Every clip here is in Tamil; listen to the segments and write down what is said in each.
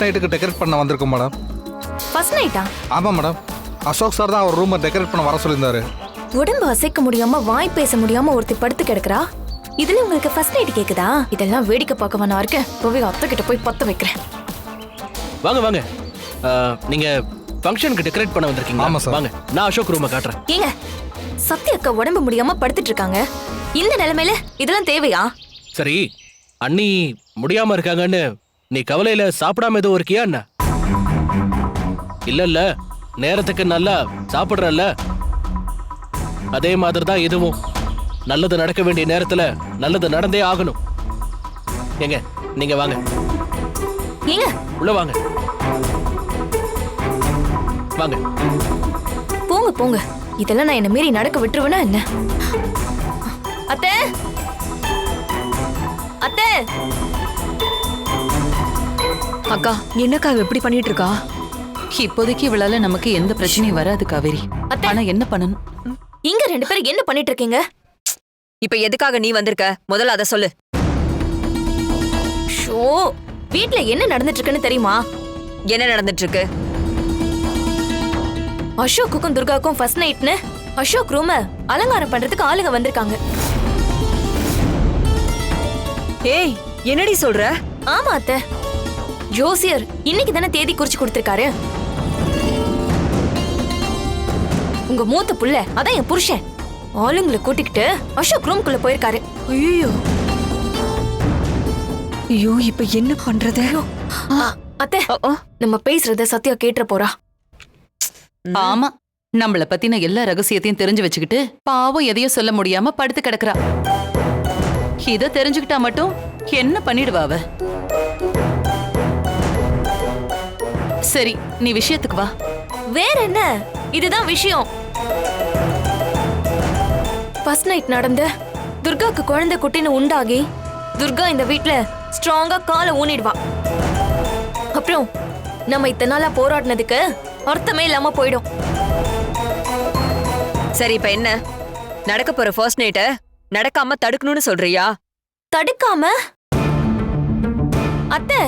ஃபர்ஸ்ட் நைட்டுக்கு டெக்கரேட் பண்ண வந்திருக்கோம் மேடம் ஃபர்ஸ்ட் நைட்டா ஆமாம் மேடம் அசோக் சார் தான் அவர் ரூமை டெக்கரேட் பண்ண வர சொல்லியிருந்தாரு. உடம்பு அசைக்க முடியாம வாய் பேச முடியாம ஒருத்தி படுத்து கிடக்குறா? இதுல உங்களுக்கு ஃபர்ஸ்ட் நைட் கேக்குதா? இதெல்லாம் வேடிக்கை பார்க்க வேணா இருக்கேன். போய் அத்தை கிட்ட போய் பத்த வைக்கிறேன். வாங்க வாங்க. ஆ, நீங்க ஃபங்க்ஷனுக்கு டெக்கரேட் பண்ண வந்திருக்கீங்க ஆமா, சார். வாங்க நான் அசோக் ரூமை காட்டுறேன். ஏங்க சத்யா அக்கா உடம்பு முடியாம படுத்துட்டு இருக்காங்க. இந்த நிலைமையில இதெல்லாம் தேவையா? சரி அண்ணி முடியாம இருக்காங்கன்னு நீ கவலையில சாப்பிடாம எதுவும் இருக்கியா என்ன? இல்ல இல்ல நேரத்துக்கு நல்லா சாப்பிடுறல்ல. அதே மாதிரி தான் இதுவும். நல்லது நடக்க வேண்டிய நேரத்துல நல்லது நடந்தே ஆகணும். ஏங்க நீங்க வாங்க. உள்ள வாங்க. வாங்க. போங்க போங்க. இதெல்லாம் நான் என்ன மீறி நடக்க விட்டுருவேனா என்ன? அத்தை! அத்தை! அக்கா என்னக்கா இவ இப்படி பண்ணிட்டு இருக்கா இப்போதைக்கு இவளால நமக்கு எந்த பிரச்சனையும் வராது காவேரி. அத்தை. ஆனா என்ன பண்ணணும்? இங்க ரெண்டு பேரும் என்ன பண்ணிட்டு இருக்கீங்க இப்ப எதுக்காக நீ வந்திருக்க? முதல்ல அத சொல்லு. ஷோ வீட்ல என்ன நடந்துட்டு இருக்குன்னு தெரியுமா? என்ன நடந்துட்டு இருக்கு அசோக்குக்கும் துர்காவுக்கும் ஃபர்ஸ்ட் நைட்னு அசோக் ரூம அலங்காரம் பண்றதுக்கு ஆளுங்க வந்திருக்காங்க. ஏய் என்னடி சொல்ற? ஆமா அத்தை. ஜோசியர் இன்னைக்கு தானே தேதி குறிச்சு கொடுத்திருக்காரு? உங்க மூத்த புள்ள அதான் என் புருஷன். ஆளுங்களை கூட்டிக்கிட்டு அசோக் ரூம்குள்ள போயிருக்காரு. ஐயோ ஐயோ இப்ப என்ன பண்றது? அத்தை நம்ம பேசுறத சத்யா கேட்டுற போறா. ஆமா நம்மள பத்தின எல்லா ரகசியத்தையும் தெரிஞ்சு வச்சுக்கிட்டு பாவம் எதையும் சொல்ல முடியாம படுத்து கிடக்குறா. இத தெரிஞ்சுக்கிட்டா மட்டும் என்ன பண்ணிடுவா அவ? சரி நீ விஷயத்துக்கு வா. வேற என்ன? இதுதான் விஷயம். ஃபர்ஸ்ட் நைட் நடந்து துர்காக்கு குழந்தை குட்டின்னு உண்டாகி துர்கா இந்த வீட்ல ஸ்ட்ராங்கா காலை ஊனிடுவா. அப்புறம் நம்ம இத்தனை நாளா போராடினதுக்கு அர்த்தமே இல்லாம போயிடும். சரி இப்ப என்ன? நடக்க போற ஃபர்ஸ்ட் நைட்ட நடக்காம தடுக்கணும்னு சொல்றியா? தடுக்காம? அத்தை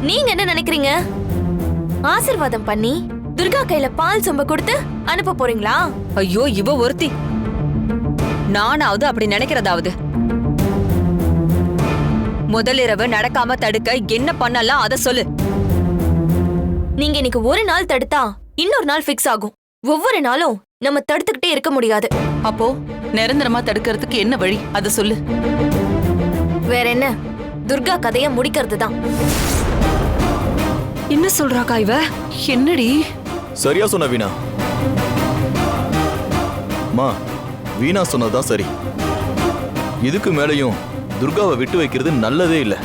நீங்க என்ன நினைக்கிறீங்க? ஆசிர்வாதம் பண்ணி துர்கா கையில பால் சொம்ப கொடுத்து அனுப்ப போறீங்களா? ஐயோ இவ ஒருத்தி. நானாவது அப்படி நினைக்கிறதாவது. முதல் இரவு நடக்காம தடுக்க என்ன பண்ணலாம் அத சொல்லு. நீங்க இன்னைக்கு ஒரு நாள் தடுத்தா இன்னொரு நாள் ஃபிக்ஸ் ஆகும். ஒவ்வொரு நாளும் நம்ம தடுத்துக்கிட்டே இருக்க முடியாது. அப்போ நிரந்தரமா தடுக்கிறதுக்கு என்ன வழி? அத சொல்லு. வேற என்ன? துர்கா கதைய முடிக்கிறது தான் என்ன சொல்றாக்கா இவ? என்னடி? சரியா சொன்ன வீணா. மா வீணா சொன்னதுதான் சரி. இதுக்கு மேலேயும் துர்காவை விட்டு வைக்கிறது நல்லதே இல்லை.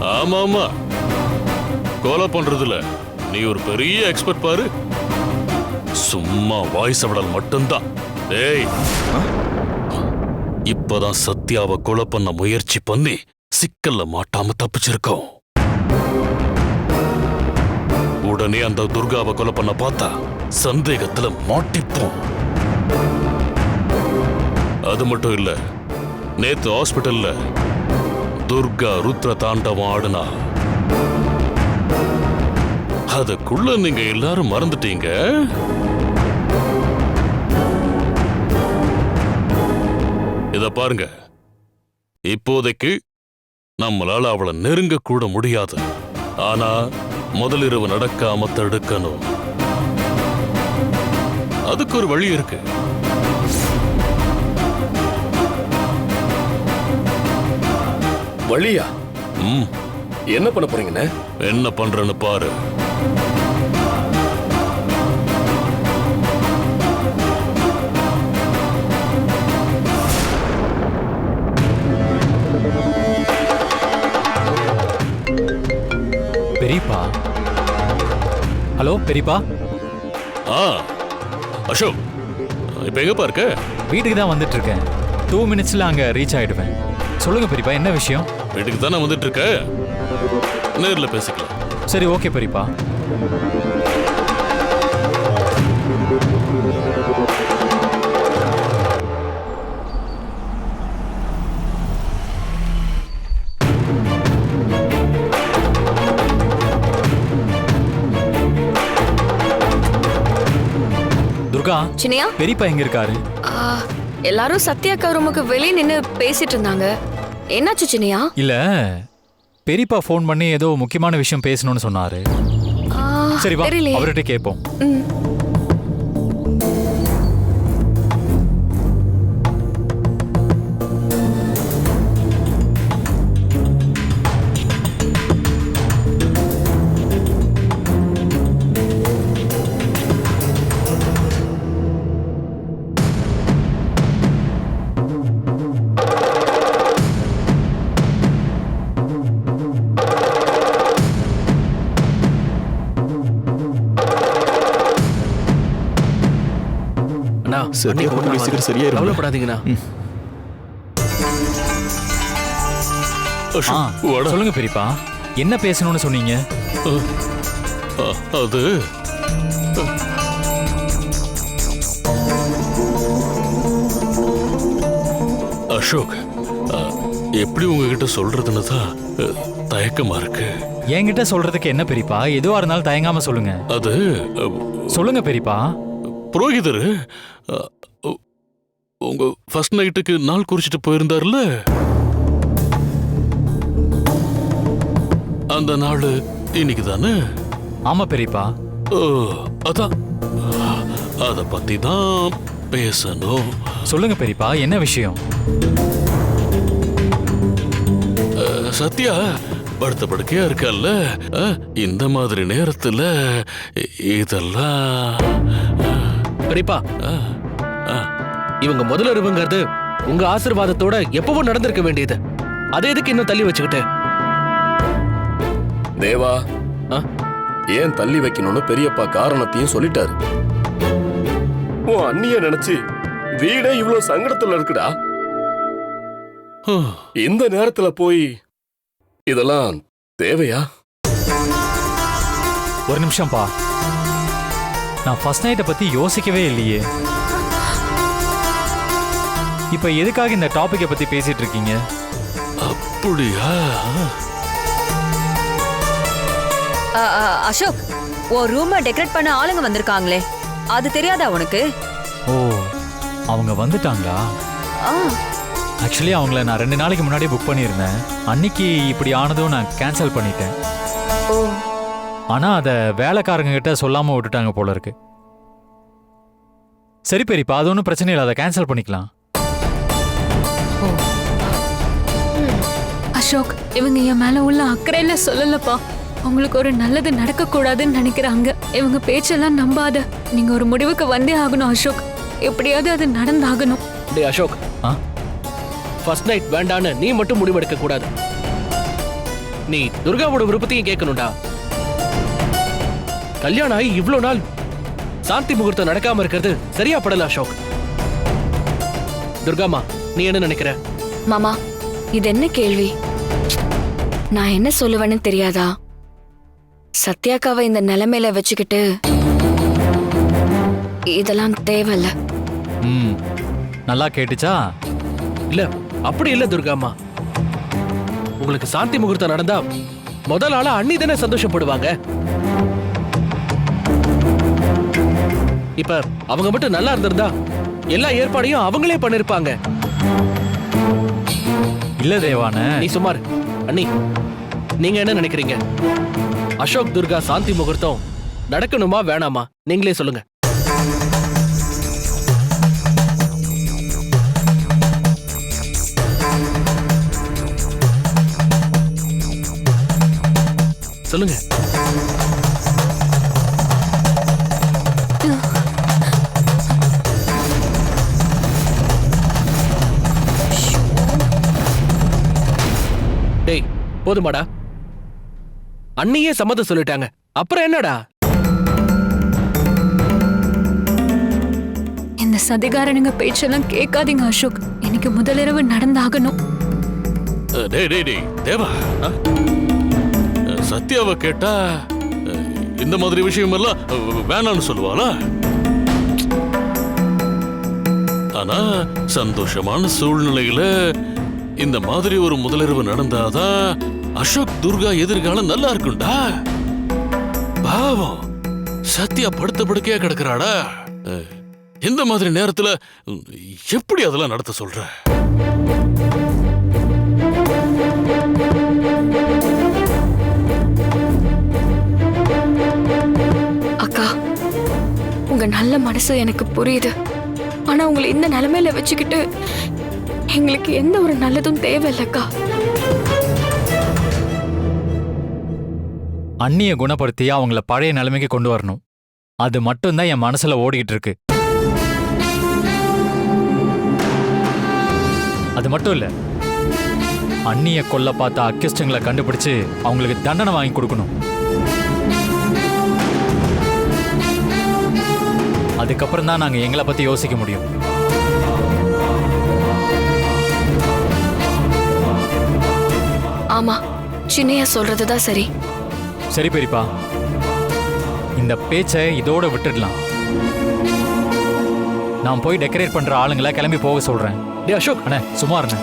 ஆமா ஆமா கொலை பண்றதுல நீ ஒரு பெரிய எக்ஸ்பர்ட் பாரு. சும்மா வாய்ஸ் விடல் மட்டும்தான். டேய். இப்பதான் சத்யாவை கொலை பண்ண முயற்சி பண்ணி சிக்கல்ல மாட்டாம தப்பிச்சிருக்கோம். உடனே அந்த துர்காவை கொலை பண்ண பார்த்தா சந்தேகத்துல மாட்டிப்போம். அது மட்டும் இல்ல நேத்து ஹாஸ்பிட்டல்ல துர்கா ருத்ர தாண்டவம் ஆடுனா. அதுக்குள்ள நீங்க எல்லாரும் மறந்துட்டீங்க? இத பாருங்க. இப்போதைக்கு நம்மளால அவளை நெருங்க கூட முடியாது. ஆனா முதலிரவு நடக்காம தடுக்கணும். அதுக்கு ஒரு வழி இருக்கு. வழியா? ம். என்ன பண்ண போறீங்கண்ணே? என்ன பண்றேன்னு பாரு. ஹலோ பெரியப்பா. ஆ அசோக் இப்ப எங்கப்பா இருக்க? வீட்டுக்கு தான் வந்துட்டு இருக்கேன் டூ மினிட்ஸ்ல அங்க ரீச் ஆயிடுவேன். சொல்லுங்க பெரியப்பா என்ன விஷயம்? வீட்டுக்கு தானே வந்துட்டு இருக்க நேர்ல பேசிக்கலாம். சரி ஓகே பெரியப்பா. சின்னையா? பெரியப்பா எங்க இருக்காரு? எல்லாரும் சத்யாக்கா ரூமுக்கு வெளியே நின்னு பேசிட்டு இருந்தாங்க. என்னாச்சு சின்னையா? இல்ல பெரியப்பா ஃபோன் பண்ணி ஏதோ முக்கியமான விஷயம் பேசணும்னு சொன்னாரு. சரி வா அவர்கிட்ட கேட்போம் ம். அண்ணா சரி, அண்ணி கூடிய கூப்பிடுறாங்க. சீக்கிரம். கவலைப்படாதீங்கண்ணா. சொல்லுங்க பெரியப்பா என்ன பேசணும்னு சொன்னீங்க அது அசோக் எப்படி உங்ககிட்ட சொல்றதுன்னு தான் தயக்கமா இருக்கு என்கிட்ட சொல்றதுக்கு என்ன பெரியப்பா எதுவா இருந்தாலும் தயங்காம சொல்லுங்க அது சொல்லுங்க பெரியப்பா புரோகிதர் உங்க ஃபர்ஸ்ட் நைட்டுக்கு நாள் குறிச்சிட்டு போயிருந்தார்ல அந்த நாள் இன்னைக்கு தானே ஆமா பெரியப்பா. அதான். அத பத்தி தான் பேசணும். சொல்லுங்க பெரியப்பா என்ன விஷயம்? சத்யா படுத்த படுக்கையா இருக்கல்ல? இந்த மாதிரி நேரத்துல இதெல்லாம் பெரியப்பா இவங்க முதலிரவுங்கிறது உங்க ஆசீர்வாதத்தோட எப்பவும் நடந்திருக்க வேண்டியது. அதை எதுக்கு இன்னும் தள்ளி வச்சுக்கிட்டு? தேவா ஆ? ஏன் தள்ளி வைக்கணும்னு பெரியப்பா காரணத்தையும் சொல்லிட்டாரு. உன் அண்ணிய நினைச்சு வீடே இவ்வளவு சங்கடத்துல இருக்குடா. இந்த நேரத்துல போய் இதெல்லாம் தேவையா? ஒரு நிமிஷம் பா நான் ஃபர்ஸ்ட் நைட்டை பத்தி யோசிக்கவே இல்லையே. இப்ப எதுக்காக இந்த டாபிக்கை பத்தி பேசிட்டு இருக்கீங்க? அப்படியா? அசோக் உன் ரூமை டெக்கரேட் பண்ண ஆளுங்க வந்திருக்காங்களே. அது தெரியாதா உனக்கு? ஓ அவங்க வந்துட்டாங்களா? ஆ, ஆக்சுவலி அவங்கள நான் ரெண்டு நாளைக்கு முன்னாடியே புக் பண்ணியிருந்தேன். அன்னைக்கு இப்படி ஆனதும் நான் கேன்சல் பண்ணிட்டேன். ஓ. ஆனா அதை வேலைக்காரங்க கிட்ட சொல்லாம விட்டுட்டாங்க போல இருக்கு. சரி பெரியப்பா அது ஒன்றும் பிரச்சனை இல்லை அதை கேன்சல் பண்ணிக்கலாம். அசோக் இவங்க என் மேல உள்ள அக்கறையில சொல்லலப்பா. உங்களுக்கு ஒரு நல்லது நடக்க கூடாதுன்னு நினைக்கிறாங்க. இவங்க பேச்செல்லாம் நம்பாத. நீங்க ஒரு முடிவுக்கு வந்தே ஆகணும் அசோக். எப்படியாவது அது நடந்தாகணும். டேய் அசோக். ஆ? ஃபர்ஸ்ட் நைட் வேண்டான்னு நீ மட்டும் முடிவெடுக்க கூடாது நீ துர்காவோட விருப்பத்தையும் கேட்கணும்டா. கல்யாணம் ஆகி இவ்ளோ நாள் சாந்தி முகூர்த்தம் நடக்காம இருக்கிறது சரியா படல அசோக்? துர்காமா நீ என்ன நினைக்கிற? மாமா இது என்ன கேள்வி? நான் என்ன சொல்லுவேன்னு தெரியாதா? சத்யாக்காவை இந்த நிலைமையில வச்சுக்கிட்டு இதெல்லாம் தேவையில்ல. ம் நல்லா கேட்டுச்சா? இல்ல அப்படி இல்ல துர்காமா உங்களுக்கு சாந்தி முகூர்த்தம் நடந்தா முதல் ஆளா அண்ணி தானே சந்தோஷப்படுவாங்க? இப்ப அவங்க மட்டும் நல்லா இருந்திருந்தா எல்லா ஏற்பாடையும் அவங்களே பண்ணிருப்பாங்க. இல்ல தேவான. நீ சுமார் அண்ணி நீங்க என்ன நினைக்கிறீங்க? அசோக் துர்கா சாந்தி முகூர்த்தம் நடக்கணுமா வேணாமா? நீங்களே சொல்லுங்க. சொல்லுங்க. போதுமாடா. அண்ணியே சம்மதம் சொல்லிட்டாங்க. அப்புறம் என்னடா? இந்த சதிகாரனுங்க பேச்செல்லாம் கேட்காதீங்க அசோக். எனக்கு முதலிரவு நடந்தாகணும். டேய் டேய் டேய் தேவா. சத்யாவை கேட்டா இந்த மாதிரி விஷயமெல்லாம் அஹ், வேணாம்னு சொல்லுவாளா? ஆனா சந்தோஷமான சூழ்நிலையில இந்த மாதிரி ஒரு முதலிரவு நடந்தாதான் அசோக் துர்கா எதிர்காலம் நல்லா இருக்கும்டா. பாவம். சத்யா படுத்த படுக்கையா கிடக்குறாடா இந்த மாதிரி நேரத்துல எப்படி அதெல்லாம் நடத்த சொல்ற? அக்கா உங்க நல்ல மனசு எனக்கு புரியுது. ஆனா உங்களை இந்த நிலைமையில வச்சுக்கிட்டு எங்களுக்கு எந்த ஒரு நல்லதும் தேவையில்லக்கா அண்ணியை குணப்படுத்தி அவங்கள பழைய நிலைமைக்கு கொண்டு வரணும். அது மட்டும்தான் என் மனசுல ஓடிக்கிட்டு இருக்கு. அது மட்டும் இல்ல அண்ணிய கொல்ல பார்த்த அக்கிஸ்டங்களை கண்டுபிடிச்சு அவங்களுக்கு தண்டனை வாங்கி கொடுக்கணும். அதுக்கப்புறம் தான் நாங்க எங்களை பத்தி யோசிக்க முடியும். ஆமா சின்னையா சொல்றதுதான் சரி. சரி பெரியப்பா இந்த பேச்சை இதோட விட்டுடலாம். நான் போய் டெக்கரேட் பண்ற ஆளுங்களை கிளம்பி போக சொல்றேன். டே அசோக் அண்ணே சுமார் அண்ணே.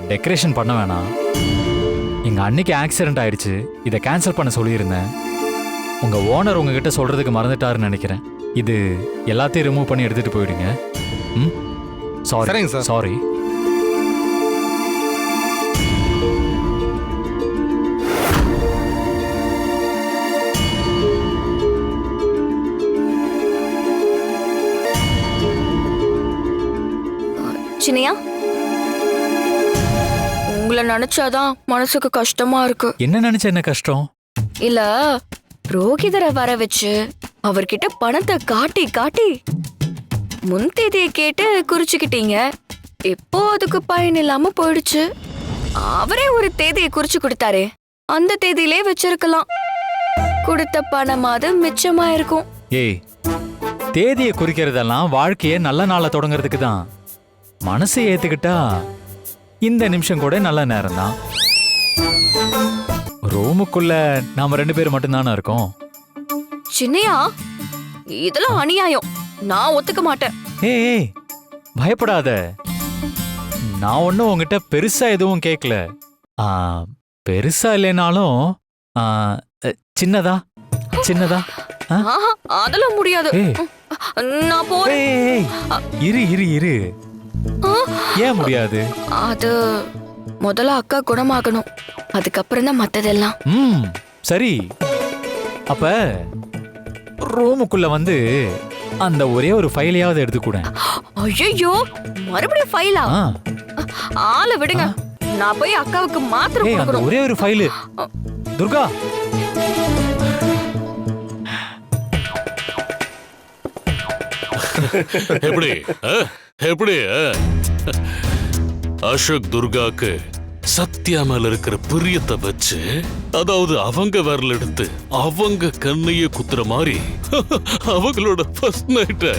டெக்கரேஷன் பண்ண வேணாம். எங்கள் அன்னைக்கு ஆக்சிடென்ட் ஆயிடுச்சு. இதை கேன்சல் பண்ண சொல்லியிருந்தேன். உங்கள் ஓனர் உங்ககிட்ட சொல்கிறதுக்கு மறந்துட்டாருன்னு நினைக்கிறேன். இது எல்லாத்தையும் ரிமூவ் பண்ணி எடுத்துகிட்டு போயிடுங்க. ம்? சாரி சரிங்க சார். சாரி சின்னையா? உங்களை நினைச்சாதான் மனசுக்கு கஷ்டமா இருக்கு. என்ன நினச்ச என்ன கஷ்டம்? இல்ல புரோகிதரை வர வச்சு அவர்கிட்ட பணத்தை காட்டி காட்டி முன் தேதியை கேட்டு குறிச்சுக்கிட்டீங்க. இப்போ அதுக்கு பயன் இல்லாம போயிடுச்சு. அவரே ஒரு தேதியை குறிச்சு கொடுத்தாரே. அந்த தேதியிலே வச்சிருக்கலாம். கொடுத்த பணமாவது மிச்சமா இருக்கும் ஏய் தேதியை குறிக்கிறதெல்லாம் வாழ்க்கையை நல்ல நாளை தொடங்குறதுக்கு தான் மனசை ஏத்துக்கிட்டா இந்த நிமிஷம் கூட நல்ல நேரம் தான் ரூமுக்குள்ள நாம ரெண்டு பேர் மட்டும்தானே இருக்கோம்? சின்னையா? இதெல்லாம் அநியாயம். நான் ஒத்துக்க மாட்டேன். ஏய் பயப்படாத. நான் ஒன்றும் உங்ககிட்ட பெருசா எதுவும் கேட்கல பெருசா இல்லைனாலும் சின்னதா? சின்னதா? அதெல்லாம் முடியாது. நான் போறேன். இரு இரு இரு. ஏன் முடியாது? அது முதல்ல அக்கா குணமாகணும். அதுக்கப்புறம் தான் மத்ததெல்லாம். ம் சரி. அப்ப ரூமுக்குள்ள வந்து அந்த ஒரே ஒரு ஃபைலையாவது எடுத்துக்கூட. ஐயோ மறுபடியும் ஃபைலா? ஆளை விடுங்க. நான் போய் அக்காவுக்கு மாத்திரை ஏய் அந்த கொடுக்கணும். ஒரே ஒரு ஃபைலு. துர்கா. எப்படி? ஆ? எப்படி? அசோக் துர்காக்கு சத்யா மேல இருக்கிற பிரியத்தை வச்சு அதாவது அவங்க விரல் எடுத்து அவங்க கண்ணையே குத்துற மாதிரி அவங்களோட ஃபர்ஸ்ட் நைட்ட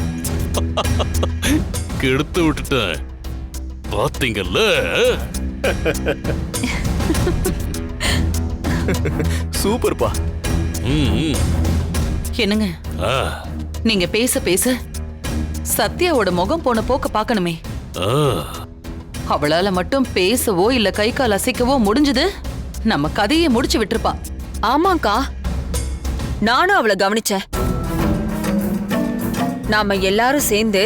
கெடுத்து விட்டுட்டேன். பாத்தீங்கல்ல? சூப்பர்ப்பா. என்னங்க? நீங்க பேச பேச சத்யாவோட முகம் போன போக்க பார்க்கணுமே. அவளால மட்டும் பேசவோ இல்ல கை கால் அசைக்கவோ முடிஞ்சது. நம்ம கதையை முடிச்சு விட்டுருப்பா. ஆமாக்கா நானும் அவளை கவனிச்சேன். நாம எல்லாரும் சேர்ந்து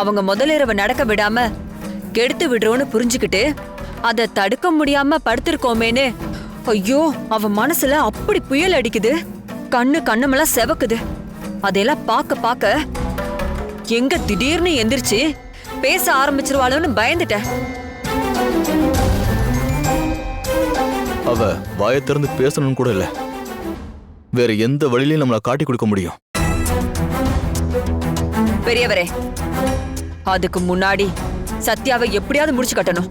அவங்க முதலிரவு நடக்க விடாம கெடுத்து விடுறோம்னு புரிஞ்சுக்கிட்டு அதை தடுக்க முடியாம படுத்திருக்கோமேன்னு ஐயோ அவ மனசுல அப்படி புயல் அடிக்குது. கண்ணு கண்ணுமெல்லாம் செவக்குது. அதையெல்லாம் பார்க்க பார்க்க எங்க திடீர்னு எந்திரிச்சு பேச ஆரம்பிச்சிருவாளோன்னு பயந்துட்டேன். அவ வாயை திறந்து பேசணும்னு கூட இல்ல. வேற எந்த வழியிலையும் நம்மள காட்டி கொடுக்க முடியும். பெரியவரே அதுக்கு முன்னாடி சத்யாவை எப்படியாவது முடிச்சு கட்டணும்.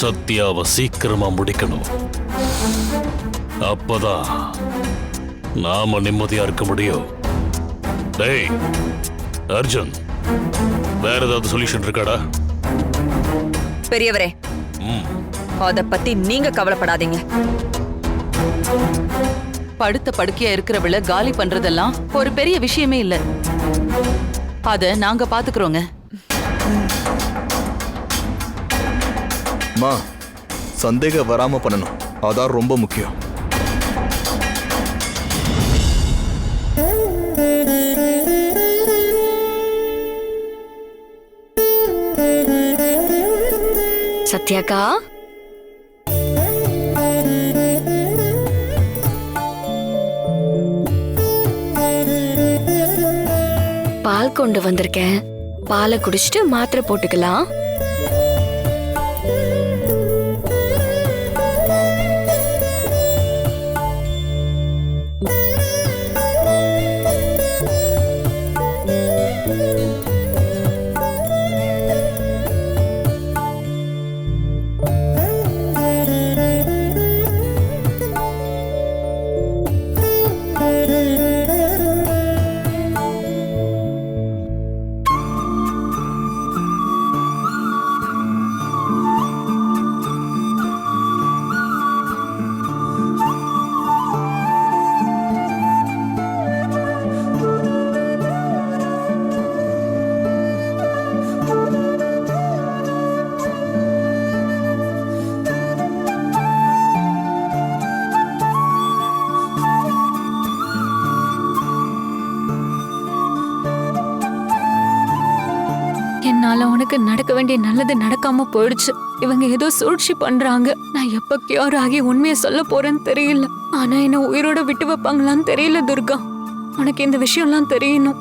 சத்யாவை சீக்கிரமா முடிக்கணும். அப்பதான் நாம நிம்மதியா இருக்க முடியும். டேய் அர்ஜுன் வேற ஏதாவது சொல்யூஷன் இருக்காடா? பெரியவரே ம். அத பத்தி நீங்க கவலைப்படாதீங்க. படுத்த படுக்கையா இருக்கிறவள காலி பண்றதெல்லாம் ஒரு பெரிய விஷயமே இல்ல. அத நாங்க பாத்துக்கிறோங்க. மா சந்தேகம் வராம பண்ணணும். அதான் ரொம்ப முக்கியம். சத்யாக்கா? பால் கொண்டு வந்திருக்கேன். பாலை குடிச்சிட்டு மாத்திரை போட்டுக்கலாம். இதனால உனக்கு நடக்க வேண்டிய நல்லது நடக்காம போயிடுச்சு. இவங்க ஏதோ சூழ்ச்சி பண்றாங்க. நான் எப்ப கியூர் ஆகி உண்மையை சொல்ல போறேன்னு தெரியல. ஆனா என்ன உயிரோட விட்டு வைப்பாங்களான்னு தெரியல துர்கா. உனக்கு இந்த விஷயம்லாம் தெரியணும்.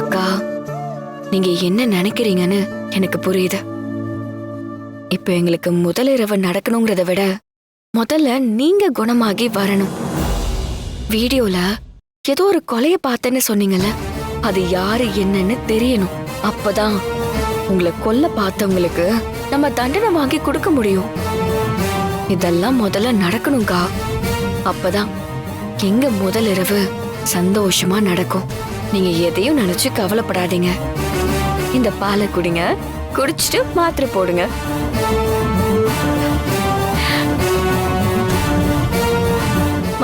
அக்கா நீங்க என்ன நினைக்கிறீங்கன்னு எனக்கு புரியுது. இப்ப எங்களுக்கு முதல் இரவு நடக்கணுங்கிறத விட முதல்ல நீங்க குணமாகி வரணும். வீடியோல ஏதோ ஒரு கொலைய பார்த்தேன்னு சொன்னீங்கல்ல அது யாரு என்னன்னு தெரியணும். அப்பதான் உங்களை கொல்ல பார்த்தவங்களுக்கு நம்ம தண்டனை வாங்கி கொடுக்க முடியும். இதெல்லாம் முதல்ல நடக்கணும்க்கா. அப்பதான் எங்க முதல் இரவு சந்தோஷமா நடக்கும். நீங்க எதையும் நினைச்சு கவலைப்படாதீங்க. இந்த பாலை குடிங்க குடிச்சிட்டு மாத்திரை போடுங்க.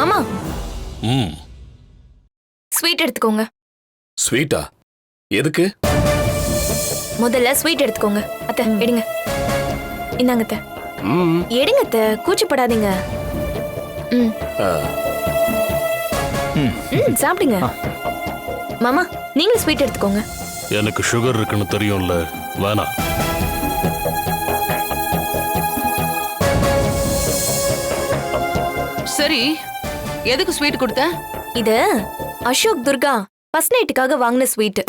மாமா. ம். ஸ்வீட் எடுத்துக்கோங்க. ஸ்வீட்டா எதுக்கு? முதல்ல ஸ்வீட் எடுத்துக்கோங்க. அத்தை எடுங்க. இந்தாங்க அத்தை. ம். எடுங்க அத்தை கூச்சப்படாதீங்க. ம். ம். சாப்பிடுங்க. மாமா நீங்களும் ஸ்வீட் எடுத்துக்கோங்க. எனக்கு சுகர் இருக்குன்னு தெரியும்ல. வேணாம். சரி எதுக்கு ஸ்வீட் கொடுத்த? இது அசோக் துர்கா ஃபர்ஸ்ட் நைட்டுக்காக வாங்கின ஸ்வீட்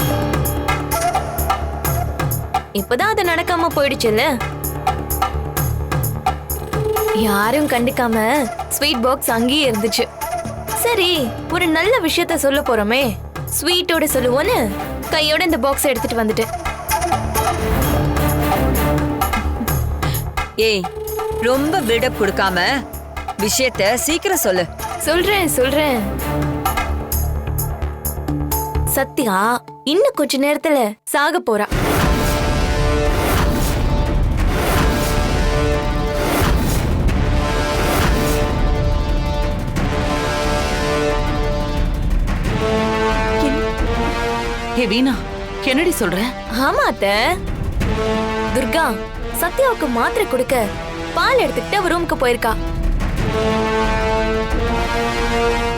இப்பதான் அது நடக்காம போயிடுச்சுல்ல? யாரும் கண்டுக்காம ஸ்வீட் பாக்ஸ் அங்கேயே இருந்துச்சு. சரி ஒரு நல்ல விஷயத்த சொல்ல போறோமே. ஸ்வீட்டோட சொல்லுவோன்னு கையோட இந்த பாக்ஸ் எடுத்துட்டு வந்துட்டேன். ஏய் ரொம்ப பில்டப் கொடுக்காம விஷயத்த சீக்கிரம் சொல்லு. சொல்றேன் சொல்றேன். சத்யா இன்னும் கொஞ்ச நேரத்துல சாக போறா. ஹே வீணா என்னடி சொல்ற? ஆமா அத்த. துர்கா சத்யாவுக்கு மாத்திரை கொடுக்க பால் எடுத்துக்கிட்டு ரூமுக்கு போயிருக்கா. துர்கா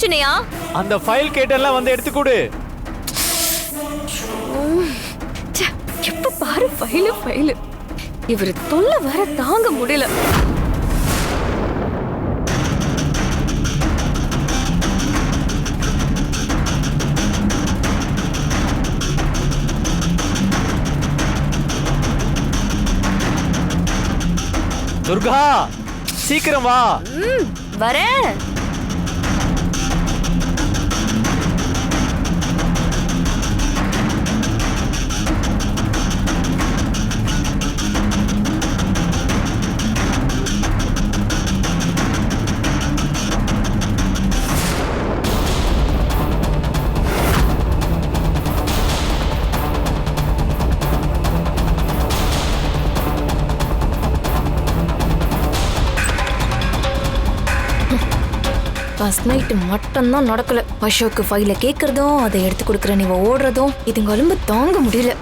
சின்னையா அந்த ஃபைல் கேட்டெல்லாம் வந்து எடுத்து கொடு. எப்ப பாரு ஃபைலு ஃபைலு இவர் தொல்லை வர தாங்க முடியல. துர்கா சீக்கிரம் வா. வரேன். ஃபர்ஸ்ட் நைட்டு மட்டும்தான் நடக்கல. அசோக்கு ஃபைல கேட்கறதும் அதை எடுத்து கொடுக்குற நீ ஓடுறதும் இதுங்க தாங்க முடியல.